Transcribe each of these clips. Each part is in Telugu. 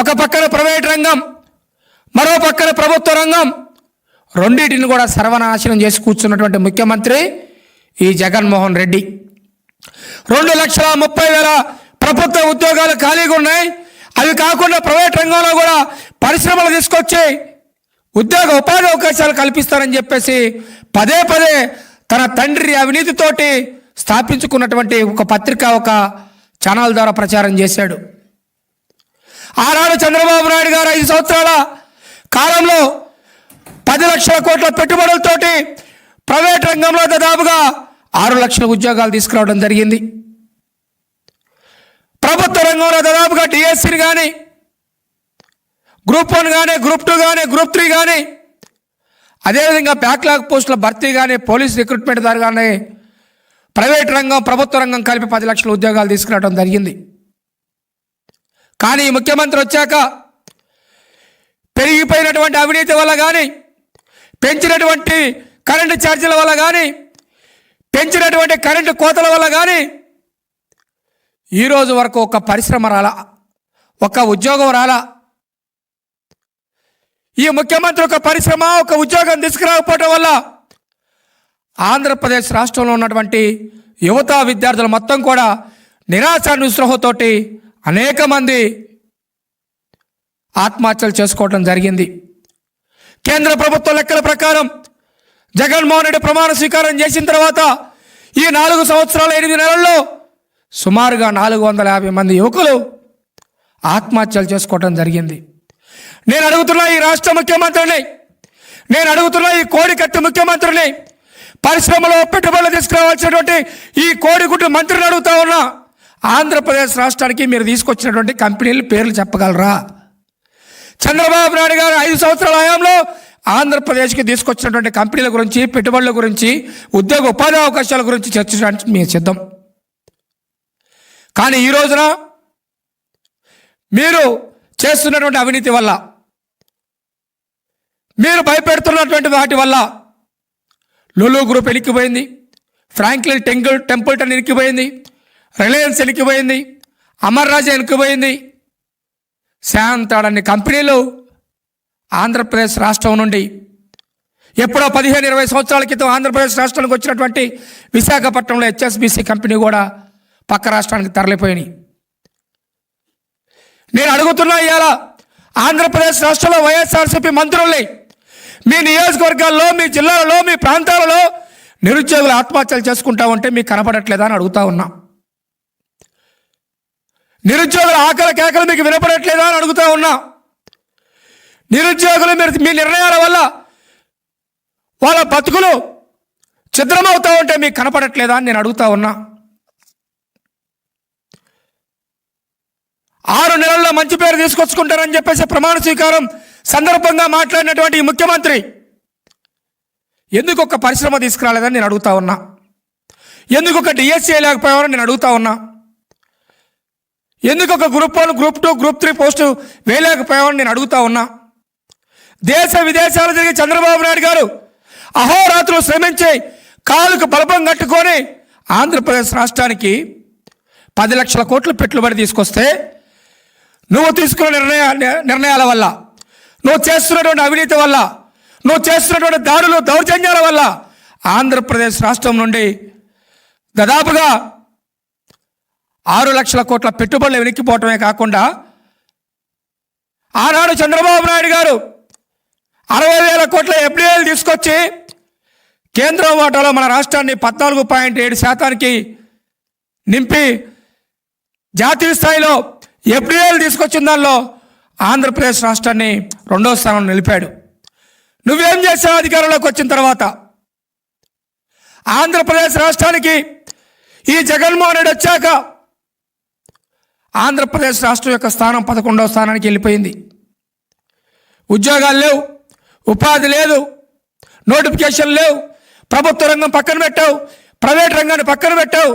ఒక పక్కన ప్రైవేట్ రంగం మరో పక్కన ప్రభుత్వ రంగం. రెండింటిని కూడా సర్వనాశనం చేసి కూర్చున్నటువంటి ముఖ్యమంత్రి ఈ జగన్మోహన్ రెడ్డి. రెండు లక్షల ముప్పై వేల ప్రభుత్వ ఉద్యోగాలు ఖాళీగా ఉన్నాయి. అవి కాకుండా ప్రైవేట్ రంగంలో కూడా పరిశ్రమలు తీసుకొచ్చి ఉద్యోగ ఉపాధి అవకాశాలు కల్పిస్తారని చెప్పేసి పదే పదే తన తండ్రి అవినీతితోటి స్థాపించుకున్నటువంటి ఒక పత్రిక ఒక ఛానల్ ద్వారా ప్రచారం చేశాడు. ఆనాడు చంద్రబాబు నాయుడు గారు ఐదు సంవత్సరాల కాలంలో పది లక్షల కోట్ల పెట్టుబడులతోటి ప్రైవేట్ రంగంలో దాదాపుగా ఆరు లక్షల ఉద్యోగాలు తీసుకురావడం జరిగింది. ప్రభుత్వ రంగంలో దాదాపుగా డిఎస్సిని కానీ గ్రూప్ వన్ కానీ గ్రూప్ టూ కానీ గ్రూప్ త్రీ కానీ అదేవిధంగా బ్యాక్లాగ్ పోస్టుల భర్తీ కానీ పోలీస్ రిక్రూట్మెంట్ ద్వారా కానీ ప్రైవేట్ రంగం ప్రభుత్వ రంగం కలిపి పది లక్షల ఉద్యోగాలు తీసుకురావడం జరిగింది. కానీ ముఖ్యమంత్రి వచ్చాక పెరిగిపోయినటువంటి అవినీతి వల్ల కానీ పెంచినటువంటి కరెంటు ఛార్జీల వల్ల కానీ పెంచినటువంటి కరెంటు కోతల వల్ల కానీ ఈరోజు వరకు ఒక పరిశ్రమ రాలా ఒక ఉద్యోగం రాలా. ఈ ముఖ్యమంత్రి ఒక పరిశ్రమ ఒక ఉద్యోగం తీసుకురాకపోవటం వల్ల ఆంధ్రప్రదేశ్ రాష్ట్రంలో ఉన్నటువంటి యువత విద్యార్థులు మొత్తం కూడా నిరాశ నిస్పృహతోటి అనేక మంది ఆత్మహత్యలు చేసుకోవడం జరిగింది. కేంద్ర ప్రభుత్వ లెక్కల ప్రకారం జగన్మోహన్ రెడ్డి ప్రమాణ స్వీకారం చేసిన తర్వాత ఈ నాలుగు సంవత్సరాల ఎనిమిది నెలల్లో సుమారుగా నాలుగు వందల యాభై మంది యువకులు ఆత్మహత్యలు చేసుకోవడం జరిగింది. నేను అడుగుతున్న ఈ రాష్ట్ర ముఖ్యమంత్రిని నేను అడుగుతున్న ఈ కోడికత్తి ముఖ్యమంత్రిని పరిశ్రమలో పెట్టుబడులు తీసుకురావాల్సినటువంటి ఈ కోడిగుడ్డు మంత్రిని అడుగుతా ఉన్నా. ఆంధ్రప్రదేశ్ రాష్ట్రానికి మీరు తీసుకొచ్చినటువంటి కంపెనీల పేర్లు చెప్పగలరా? చంద్రబాబు నాయుడు గారు ఐదు సంవత్సరాల హయాంలో ఆంధ్రప్రదేశ్కి తీసుకొచ్చినటువంటి కంపెనీల గురించి పెట్టుబడుల గురించి ఉద్యోగ ఉపాధి అవకాశాల గురించి చర్చించడానికి మేము సిద్ధం. కానీ ఈ రోజున మీరు చేస్తున్నటువంటి అవినీతి వల్ల మీరు భయపెడుతున్నటువంటి వాటి వల్ల లులు గ్రూప్ ఎనిక్కిపోయింది ఫ్రాంక్లిన్ టెంపుల్ టెంపుల్టన్ ఎనిక్కిపోయింది రిలయన్స్ వెనికిపోయింది అమర్ రాజా వెనుకపోయింది శాంతాడన్ని కంపెనీలు ఆంధ్రప్రదేశ్ రాష్ట్రం నుండి ఎప్పుడో పదిహేను ఇరవై సంవత్సరాల క్రితం ఆంధ్రప్రదేశ్ రాష్ట్రానికి వచ్చినటువంటి విశాఖపట్నంలో హెచ్ఎస్బిసి కంపెనీ కూడా పక్క రాష్ట్రానికి తరలిపోయినాయి. నేను అడుగుతున్నా ఇవాళ ఆంధ్రప్రదేశ్ రాష్ట్రంలో వైఎస్ఆర్సీపీ మంత్రుల్ని మీ నియోజకవర్గాల్లో మీ జిల్లాలలో మీ ప్రాంతాలలో నిరుద్యోగులు ఆత్మహత్యలు చేసుకుంటా ఉంటే మీకు కనపడట్లేదా అని అడుగుతా ఉన్నా. నిరుద్యోగుల ఆకలి కేకలు మీకు వినపడట్లేదా అని అడుగుతా ఉన్నా. నిరుద్యోగులు మీరు మీ నిర్ణయాల వల్ల వాళ్ళ బతుకులు ఛిద్రమవుతా ఉంటే మీకు కనపడట్లేదా అని నేను అడుగుతా ఉన్నా. ఆరు నెలల్లో మంచి పేరు తీసుకొచ్చుకుంటారని చెప్పేసి ప్రమాణ స్వీకారం సందర్భంగా మాట్లాడినటువంటి ముఖ్యమంత్రి ఎందుకు ఒక పరిశ్రమ తీసుకురాలేదని నేను అడుగుతా ఉన్నా. ఎందుకు ఒక డిఎస్సీ లేకపోయామని నేను అడుగుతా ఉన్నా. ఎందుకు ఒక group one group two group three post వేయలేకపోయామని నేను అడుగుతా ఉన్నా? దేశ విదేశాలు జరిగే చంద్రబాబు నాయుడు గారు అహోరాత్రులు శ్రమించి కాలుకు బలపం కట్టుకొని ఆంధ్రప్రదేశ్ రాష్ట్రానికి పది లక్షల కోట్లు పెట్టుబడి తీసుకొస్తే నువ్వు తీసుకున్న నిర్ణయ నిర్ణయాల వల్ల నువ్వు చేస్తున్నటువంటి అవినీతి వల్ల నువ్వు చేస్తున్నటువంటి దాడులు దౌర్జన్యాల వల్ల ఆంధ్రప్రదేశ్ రాష్ట్రం నుండి దాదాపుగా ఆరు లక్షల కోట్ల పెట్టుబడులు వెనక్కిపోవటమే కాకుండా ఆనాడు చంద్రబాబు నాయుడు గారు అరవై వేల కోట్ల ఎఫ్డీఐలు తీసుకొచ్చి కేంద్రం వాటాలో మన రాష్ట్రాన్ని పద్నాలుగు పాయింట్ ఏడు శాతానికి నింపి జాతీయ స్థాయిలో ఎఫ్డీఐలు తీసుకొచ్చిన దానిలో ఆంధ్రప్రదేశ్ రాష్ట్రాన్ని రెండో స్థానంలో నిలిపాడు. నువ్వేం చేసావు అధికారంలోకి వచ్చిన తర్వాత? ఆంధ్రప్రదేశ్ రాష్ట్రానికి ఈ జగన్మోహన్ రెడ్డి వచ్చాక ఆంధ్రప్రదేశ్ రాష్ట్రం యొక్క స్థానం పదకొండవ స్థానానికి వెళ్ళిపోయింది. ఉద్యోగాలు లేవు ఉపాధి లేదు నోటిఫికేషన్ లేవు ప్రభుత్వ రంగం పక్కన పెట్టావు ప్రైవేట్ రంగాన్ని పక్కన పెట్టావు.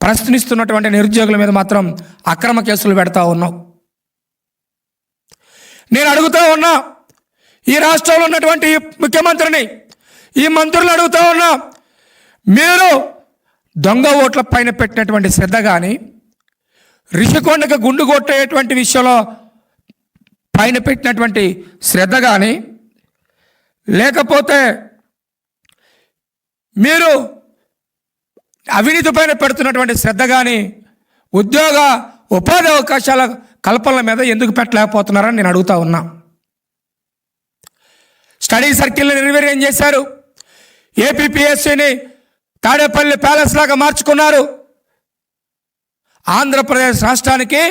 ప్రశ్నిస్తున్నటువంటి నిరుద్యోగుల మీద మాత్రం అక్రమ కేసులు పెడతా ఉన్నావు. నేను అడుగుతూ ఉన్నా ఈ రాష్ట్రంలో ఉన్నటువంటి ముఖ్యమంత్రిని ఈ మంత్రులు అడుగుతూ ఉన్నా మీరు దొంగ ఓట్ల పైన పెట్టినటువంటి శ్రద్ధ కానీ రిషికొండకు గుండు కొట్టేటువంటి విషయంలో పైన పెట్టినటువంటి శ్రద్ధ కానీ లేకపోతే మీరు అవినీతి పైన పెడుతున్నటువంటి శ్రద్ధ కానీ ఉద్యోగ ఉపాధి అవకాశాల కల్పనల మీద ఎందుకు పెట్టలేకపోతున్నారని నేను అడుగుతా ఉన్నా. స్టడీ సర్కిల్ని నిర్వీర్యం చేశారు. ఏపీపీఎస్సీని తాడేపల్లి ప్యాలెస్ లాగా మార్చుకున్నారు. ఆంధ్రప్రదేశ్ రాష్ట్రానికి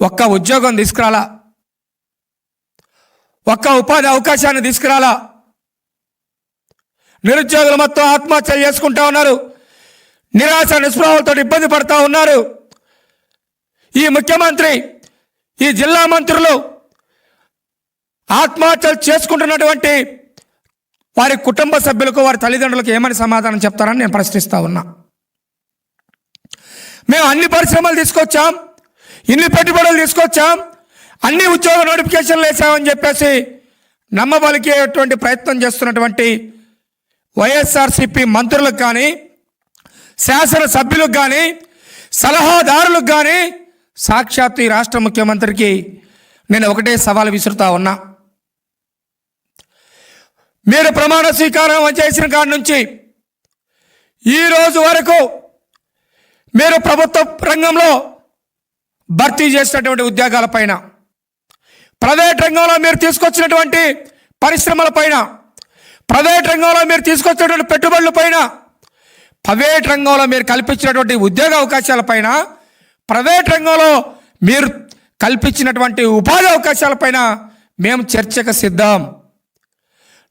ఒక్క ఉద్యోగం తీసుకురాలా? ఒక్క ఉపాధి అవకాశాన్ని తీసుకురాలా? నిరుద్యోగులు మొత్తం ఆత్మహత్యలు చేసుకుంటా ఉన్నారు. నిరాశ నిస్పృహలతో ఇబ్బంది పడతా ఉన్నారు. ఈ ముఖ్యమంత్రి ఈ జిల్లా మంత్రులు ఆత్మహత్యలు చేసుకుంటున్నటువంటి వారి కుటుంబ సభ్యులకు వారి తల్లిదండ్రులకు ఏమని సమాధానం చెప్తారని నేను ప్రశ్నిస్తా ఉన్నా. మేము అన్ని పరిశ్రమలు తీసుకొచ్చాం ఇన్ని పెట్టుబడులు తీసుకొచ్చాం అన్ని ఉద్యోగ నోటిఫికేషన్లు వేసామని చెప్పేసి నమ్మబలికేటువంటి ప్రయత్నం చేస్తున్నటువంటి వైఎస్ఆర్సిపి మంత్రులకు కానీ శాసనసభ్యులకు కానీ సలహాదారులకు కానీ సాక్షాత్ ఈ రాష్ట్ర ముఖ్యమంత్రికి నేను ఒకటే సవాల్ విసురుతా ఉన్నా. మీరు ప్రమాణ స్వీకారం చేసిన కాడి నుంచి ఈ రోజు వరకు మీరు ప్రభుత్వ రంగంలో భర్తీ చేసినటువంటి ఉద్యోగాలపైన ప్రైవేట్ రంగంలో మీరు తీసుకొచ్చినటువంటి పరిశ్రమలపైన ప్రైవేట్ రంగంలో మీరు తీసుకొచ్చినటువంటి పెట్టుబడులపైన ప్రైవేట్ రంగంలో మీరు కల్పించినటువంటి ఉద్యోగ అవకాశాలపైన ప్రైవేట్ రంగంలో మీరు కల్పించినటువంటి ఉపాధి అవకాశాలపైన మేము చర్చకు సిద్ధం.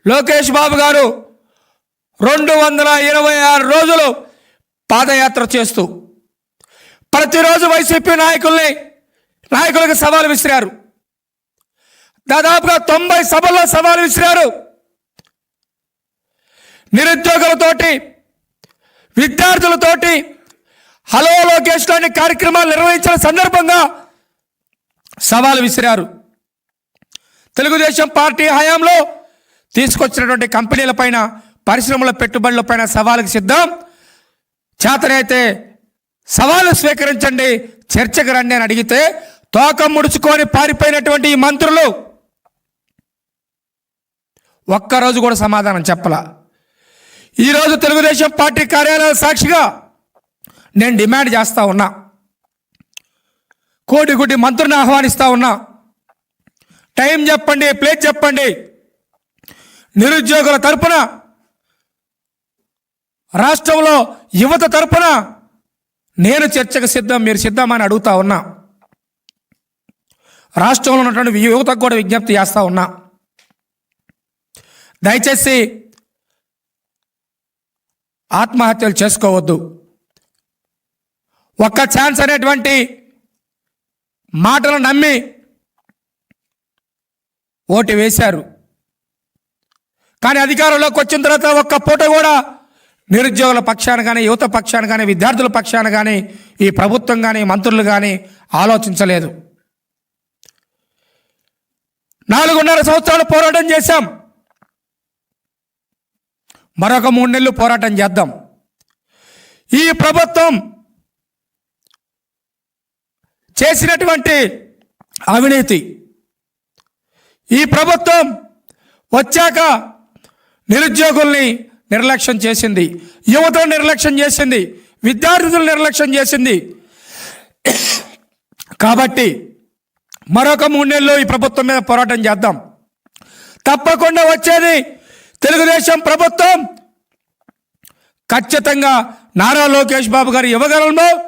లోకేష్ బాబు గారు రెండు వందల ఇరవై ఆరు రోజులు పాదయాత్ర చేస్తూ ప్రతిరోజు వైసీపీ నాయకుల్ని నాయకులకు సవాలు విసిరారు. దాదాపుగా తొంభై సభల్లో సవాలు విసిరారు. నిరుద్యోగులతోటి విద్యార్థులతోటి హలో లోకేష్ లాంటి కార్యక్రమాలు నిర్వహించిన సందర్భంగా సవాలు విసిరారు. తెలుగుదేశం పార్టీ హయాంలో తీసుకొచ్చినటువంటి కంపెనీలపైన పరిశ్రమల పెట్టుబడులపైన సవాలుకు సిద్ధం. చేతనైతే సవాలు స్వీకరించండి. చర్చకు రండి అని అడిగితే తోక ముడుచుకొని పారిపోయినటువంటి ఈ మంత్రులు ఒక్కరోజు కూడా సమాధానం చెప్పలా. ఈరోజు తెలుగుదేశం పార్టీ కార్యాలయ సాక్షిగా నేను డిమాండ్ చేస్తూ ఉన్నా. కోటి కోటి మంత్రుని ఆహ్వానిస్తూ ఉన్నా. టైం చెప్పండి ప్లేస్ చెప్పండి. నిరుద్యోగుల తరపున రాష్ట్రంలో యువత తరపున నేను చర్చకు సిద్ధం మీరు సిద్ధమని అడుగుతా ఉన్నా. రాష్ట్రంలో ఉన్నటువంటి యువతకు కూడా విజ్ఞప్తి చేస్తూ ఉన్నా. దయచేసి ఆత్మహత్యలు చేసుకోవద్దు. ఒక్క ఛాన్స్ అనేటువంటి మాటలు నమ్మి ఓటు వేశారు. కానీ అధికారంలోకి వచ్చిన తర్వాత ఒక్క పూట కూడా నిరుద్యోగుల పక్షాన కానీ యువత పక్షాన కానీ విద్యార్థుల పక్షాన కానీ ఈ ప్రభుత్వం కానీ మంత్రులు కానీ ఆలోచించలేదు. నాలుగున్నర సంవత్సరాలు పోరాటం చేశాం. మరొక మూడు నెలలు పోరాటం చేద్దాం. ఈ ప్రభుత్వం చేసినటువంటి అవినీతి ఈ ప్రభుత్వం వచ్చాక నిరుద్యోగుల్ని నిర్లక్ష్యం చేసింది. యువత నిర్లక్ష్యం చేసింది. విద్యార్థులు నిర్లక్ష్యం చేసింది. కాబట్టి మరొక మూడు ఈ ప్రభుత్వం మీద పోరాటం చేద్దాం. తప్పకుండా వచ్చేది తెలుగుదేశం ప్రభుత్వం. ఖచ్చితంగా నారా లోకేష్ బాబు గారి యువగలంలో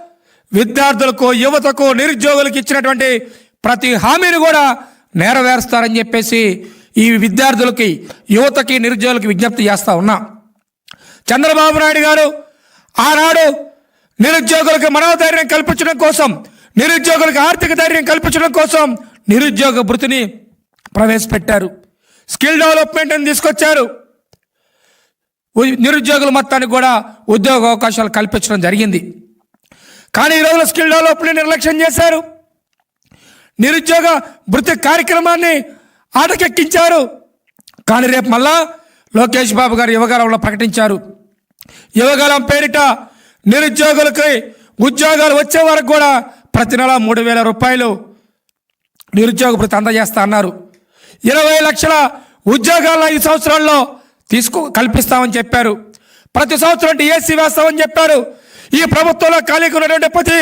విద్యార్థులకు యువతకు నిరుద్యోగులకు ఇచ్చినటువంటి ప్రతి హామీని కూడా నెరవేరుస్తారని చెప్పేసి ఈ విద్యార్థులకి యువతకి నిరుద్యోగులకి విజ్ఞప్తి చేస్తూ ఉన్నా. చంద్రబాబు నాయుడు గారు ఆనాడు నిరుద్యోగులకు మనోధైర్యం కల్పించడం కోసం నిరుద్యోగులకు ఆర్థిక ధైర్యం కల్పించడం కోసం నిరుద్యోగ భృతిని ప్రవేశపెట్టారు. స్కిల్ డెవలప్మెంట్ అని తీసుకొచ్చారు నిరుద్యోగుల మొత్తానికి కూడా ఉద్యోగ అవకాశాలు కల్పించడం జరిగింది. కానీ ఈ రోజున స్కిల్ డెవలప్మెంట్ నిర్లక్ష్యం చేశారు. నిరుద్యోగ భృతి కార్యక్రమాన్ని ఆటకెక్కించారు. కానీ రేపు మళ్ళా లోకేష్ బాబు గారు యువకాలంలో ప్రకటించారు. యువకాలం పేరిట నిరుద్యోగులకి ఉద్యోగాలు వచ్చే వరకు కూడా ప్రతి నెల మూడు వేల రూపాయలు నిరుద్యోగ భృతి అందజేస్తా అన్నారు. ఇరవై లక్షల ఉద్యోగాల ఐదు సంవత్సరాల్లో తీసుకు కల్పిస్తామని చెప్పారు. ప్రతి సంవత్సరం డిఎస్సి వేస్తామని చెప్పారు. ఈ ప్రభుత్వంలో ఖాళీకి ఉన్నటువంటి ప్రతి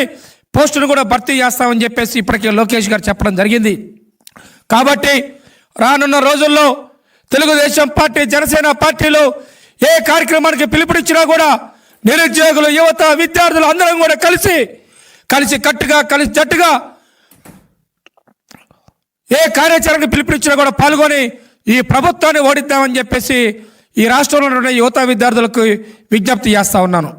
పోస్టును కూడా భర్తీ చేస్తామని చెప్పేసి ఇప్పటికే లోకేష్ గారు చెప్పడం జరిగింది. కాబట్టి రానున్న రోజుల్లో తెలుగుదేశం పార్టీ జనసేన పార్టీలు ఏ కార్యక్రమానికి పిలుపునిచ్చినా కూడా నిరుద్యోగులు యువత విద్యార్థులు అందరం కూడా కలిసి కలిసి కట్టుగా కలిసి జట్టుగా ఏ కార్యాచరణకు పిలుపునిచ్చినా కూడా పాల్గొని ఈ ప్రభుత్వాన్ని ఓడిద్దామని చెప్పేసి ఈ రాష్ట్రంలో ఉన్న యువత విద్యార్థులకు విజ్ఞప్తి చేస్తా ఉన్నాను.